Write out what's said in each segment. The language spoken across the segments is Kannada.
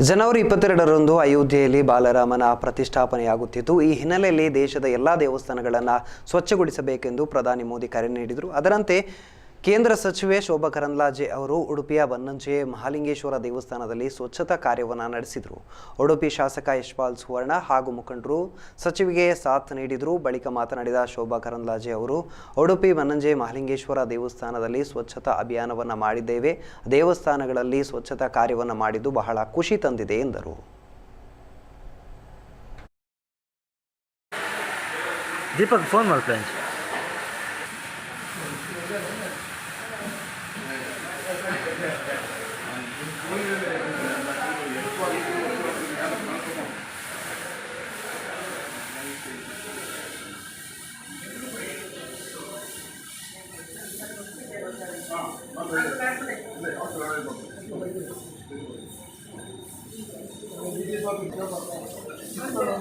ಜನವರಿ ಇಪ್ಪತ್ತೆರಡರಂದು ಅಯೋಧ್ಯೆಯಲ್ಲಿ ಬಾಲರಾಮನ ಪ್ರತಿಷ್ಠಾಪನೆಯಾಗುತ್ತಿದ್ದು, ಈ ಹಿನ್ನೆಲೆಯಲ್ಲಿ ದೇಶದ ಎಲ್ಲ ದೇವಸ್ಥಾನಗಳನ್ನು ಸ್ವಚ್ಛಗೊಳಿಸಬೇಕೆಂದು ಪ್ರಧಾನಿ ಮೋದಿ ಕರೆ ನೀಡಿದರು. ಅದರಂತೆ ಕೇಂದ್ರ ಸಚಿವೆ ಶೋಭಾ ಕರಂದ್ಲಾಜೆ ಅವರು ಉಡುಪಿಯ ಬನ್ನಂಜೆ ಮಹಾಲಿಂಗೇಶ್ವರ ದೇವಸ್ಥಾನದಲ್ಲಿ ಸ್ವಚ್ಛತಾ ಕಾರ್ಯವನ್ನು ನಡೆಸಿದರು. ಉಡುಪಿ ಶಾಸಕ ಯಶ್ಪಾಲ್ ಸುವರ್ಣ ಹಾಗೂ ಮುಖಂಡರು ಸಚಿವಿಗೆ ಸಾಥ್ ನೀಡಿದರು. ಬಳಿಕ ಮಾತನಾಡಿದ ಶೋಭಾ ಕರಂದ್ಲಾಜೆ ಅವರು, ಉಡುಪಿ ಬನ್ನಂಜೆ ಮಹಾಲಿಂಗೇಶ್ವರ ದೇವಸ್ಥಾನದಲ್ಲಿ ಸ್ವಚ್ಛತಾ ಅಭಿಯಾನವನ್ನು ಮಾಡಿದ್ದೇವೆ. ದೇವಸ್ಥಾನಗಳಲ್ಲಿ ಸ್ವಚ್ಛತಾ ಕಾರ್ಯವನ್ನು ಮಾಡಿದ್ದು ಬಹಳ ಖುಷಿ ತಂದಿದೆ ಎಂದರು. ದೀಪಕ್ ಫೋನ್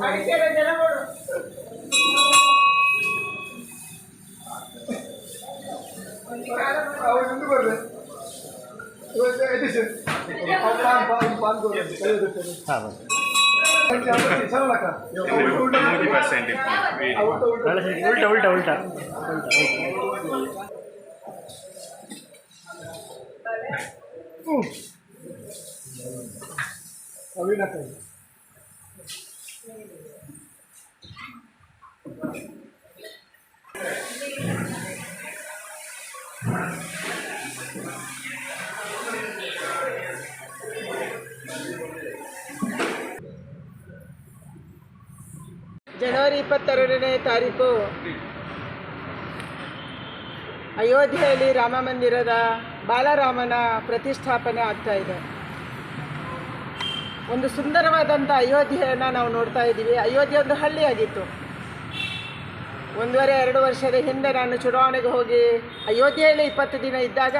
அடிக்கிற ஜனவோடு அவன் நின்று வருது எடிஷன் हां बस उलटा उलटा. उलटा उलटा ಜನವರಿ ಇಪ್ಪತ್ತೆರಡನೇ ತಾರೀಕು. ಅಯೋಧ್ಯೆಯಲ್ಲಿ ರಾಮ ಮಂದಿರದ ಬಾಲರಾಮನ ಪ್ರತಿಷ್ಠಾಪನೆ ಆಗ್ತಾ ಇದೆ. ಒಂದು ಸುಂದರವಾದಂಥ ಅಯೋಧ್ಯೆಯನ್ನು ನಾವು ನೋಡ್ತಾ ಇದ್ದೀವಿ. ಅಯೋಧ್ಯೆ ಒಂದು ಹಳ್ಳಿಯಾಗಿತ್ತು. ಒಂದೂವರೆ, ಎರಡು ವರ್ಷದ ಹಿಂದೆ ನಾನು ಚುನಾವಣೆಗೆ ಹೋಗಿ ಅಯೋಧ್ಯೆಯಲ್ಲಿ ಇಪ್ಪತ್ತು ದಿನ ಇದ್ದಾಗ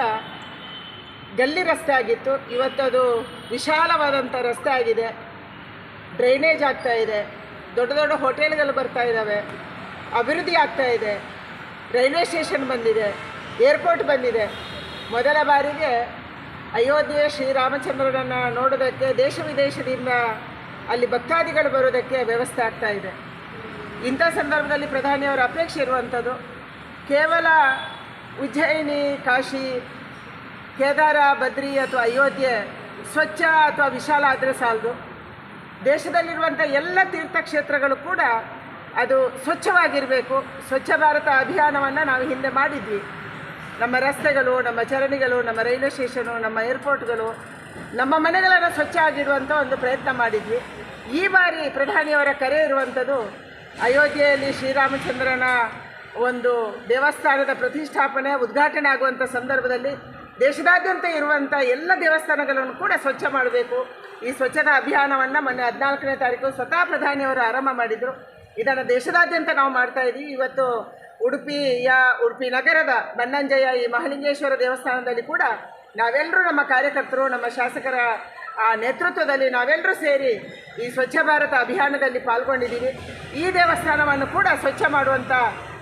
ಗಲ್ಲಿ ರಸ್ತೆ ಆಗಿತ್ತು. ಇವತ್ತದು ವಿಶಾಲವಾದಂಥ ರಸ್ತೆ ಆಗಿದೆ. ಡ್ರೈನೇಜ್ ಆಗ್ತಾ ಇದೆ. ದೊಡ್ಡ ದೊಡ್ಡ ಹೋಟೆಲ್ಗಳು ಬರ್ತಾ ಇದ್ದಾವೆ ಅಭಿವೃದ್ಧಿ ಆಗ್ತಾ ಇದೆ. ರೈಲ್ವೆ ಸ್ಟೇಷನ್ ಬಂದಿದೆ. ಏರ್ಪೋರ್ಟ್ ಬಂದಿದೆ. ಮೊದಲ ಬಾರಿಗೆ ಅಯೋಧ್ಯೆ ಶ್ರೀರಾಮಚಂದ್ರನನ್ನು ನೋಡೋದಕ್ಕೆ, ದೇಶ ವಿದೇಶದಿಂದ ಅಲ್ಲಿ ಭಕ್ತಾದಿಗಳು ಬರೋದಕ್ಕೆ ವ್ಯವಸ್ಥೆ ಆಗ್ತಾ ಇದೆ. ಇಂಥ ಸಂದರ್ಭದಲ್ಲಿ ಪ್ರಧಾನಿಯವರ ಅಪೇಕ್ಷೆ ಇರುವಂಥದ್ದು, ಕೇವಲ ಉಜ್ಜಯಿನಿ, ಕಾಶಿ, ಕೇದಾರ, ಬದ್ರಿ ಅಥವಾ ಅಯೋಧ್ಯೆ ಸ್ವಚ್ಛ ಅಥವಾ ವಿಶಾಲ ಆದರೆ ಸಾಲದು. ದೇಶದಲ್ಲಿರುವಂಥ ಎಲ್ಲ ತೀರ್ಥಕ್ಷೇತ್ರಗಳು ಕೂಡ ಅದು ಸ್ವಚ್ಛವಾಗಿರಬೇಕು. ಸ್ವಚ್ಛ ಭಾರತ ಅಭಿಯಾನವನ್ನು ನಾವು ಹಿಂದೆ ಮಾಡಿದ್ವಿ. ನಮ್ಮ ರಸ್ತೆಗಳು, ನಮ್ಮ ಚರಣಿಗಳು, ನಮ್ಮ ರೈಲ್ವೆ ಸ್ಟೇಷನು, ನಮ್ಮ ಏರ್ಪೋರ್ಟ್ಗಳು, ನಮ್ಮ ಮನೆಗಳನ್ನು ಸ್ವಚ್ಛ ಆಗಿಡುವಂಥ ಒಂದು ಪ್ರಯತ್ನ ಮಾಡಿದ್ವಿ. ಈ ಬಾರಿ ಪ್ರಧಾನಿಯವರ ಕರೆ ಇರುವಂಥದ್ದು ಅಯೋಧ್ಯೆಯಲ್ಲಿ ಶ್ರೀರಾಮಚಂದ್ರನ ಒಂದು ದೇವಸ್ಥಾನದ ಪ್ರತಿಷ್ಠಾಪನೆ, ಉದ್ಘಾಟನೆ ಆಗುವಂಥ ಸಂದರ್ಭದಲ್ಲಿ ದೇಶದಾದ್ಯಂತ ಇರುವಂಥ ಎಲ್ಲ ದೇವಸ್ಥಾನಗಳನ್ನು ಕೂಡ ಸ್ವಚ್ಛ ಮಾಡಬೇಕು. ಈ ಸ್ವಚ್ಛತಾ ಅಭಿಯಾನವನ್ನು ಮೊನ್ನೆ ಹದಿನಾಲ್ಕನೇ ತಾರೀಕು ಸ್ವತಃ ಪ್ರಧಾನಿಯವರು ಆರಂಭ ಮಾಡಿದರು. ಇದನ್ನು ದೇಶದಾದ್ಯಂತ ನಾವು ಮಾಡ್ತಾ ಇದ್ದೀವಿ ಇವತ್ತು ಉಡುಪಿಯ ಉಡುಪಿ ನಗರದ ಬನ್ನಂಜಯ, ಈ ಮಹಾಲಿಂಗೇಶ್ವರ ದೇವಸ್ಥಾನದಲ್ಲಿ ಕೂಡ ನಾವೆಲ್ಲರೂ ನಮ್ಮ ಕಾರ್ಯಕರ್ತರು, ನಮ್ಮ ಶಾಸಕರ, ಆ, ನೇತೃತ್ವದಲ್ಲಿ ನಾವೆಲ್ಲರೂ ಸೇರಿ ಈ ಸ್ವಚ್ಛ ಭಾರತ ಅಭಿಯಾನದಲ್ಲಿ ಪಾಲ್ಗೊಂಡಿದ್ದೀವಿ. ಈ ದೇವಸ್ಥಾನವನ್ನು ಕೂಡ ಸ್ವಚ್ಛ ಮಾಡುವಂಥ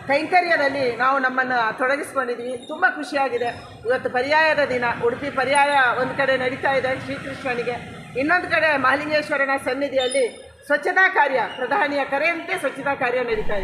ಕೈಂಕರ್ಯದಲ್ಲಿ ನಾವು ನಮ್ಮನ್ನು ತೊಡಗಿಸ್ಕೊಂಡಿದ್ದೀವಿ ತುಂಬ ಖುಷಿಯಾಗಿದೆ. ಇವತ್ತು ಪರ್ಯಾಯದ ದಿನ. ಉಡುಪಿ ಪರ್ಯಾಯ ಒಂದು ಕಡೆ ನಡೀತಾ ಇದೆ ಶ್ರೀಕೃಷ್ಣನಿಗೆ. ಇನ್ನೊಂದು ಕಡೆ ಮಹಾಲಿಂಗೇಶ್ವರನ ಸನ್ನಿಧಿಯಲ್ಲಿ ಸ್ವಚ್ಛತಾ ಕಾರ್ಯ, ಪ್ರಧಾನಿಯ ಕರೆಯಂತೆ ಸ್ವಚ್ಛತಾ ಕಾರ್ಯ ನಡೀತಾ ಇದೆ.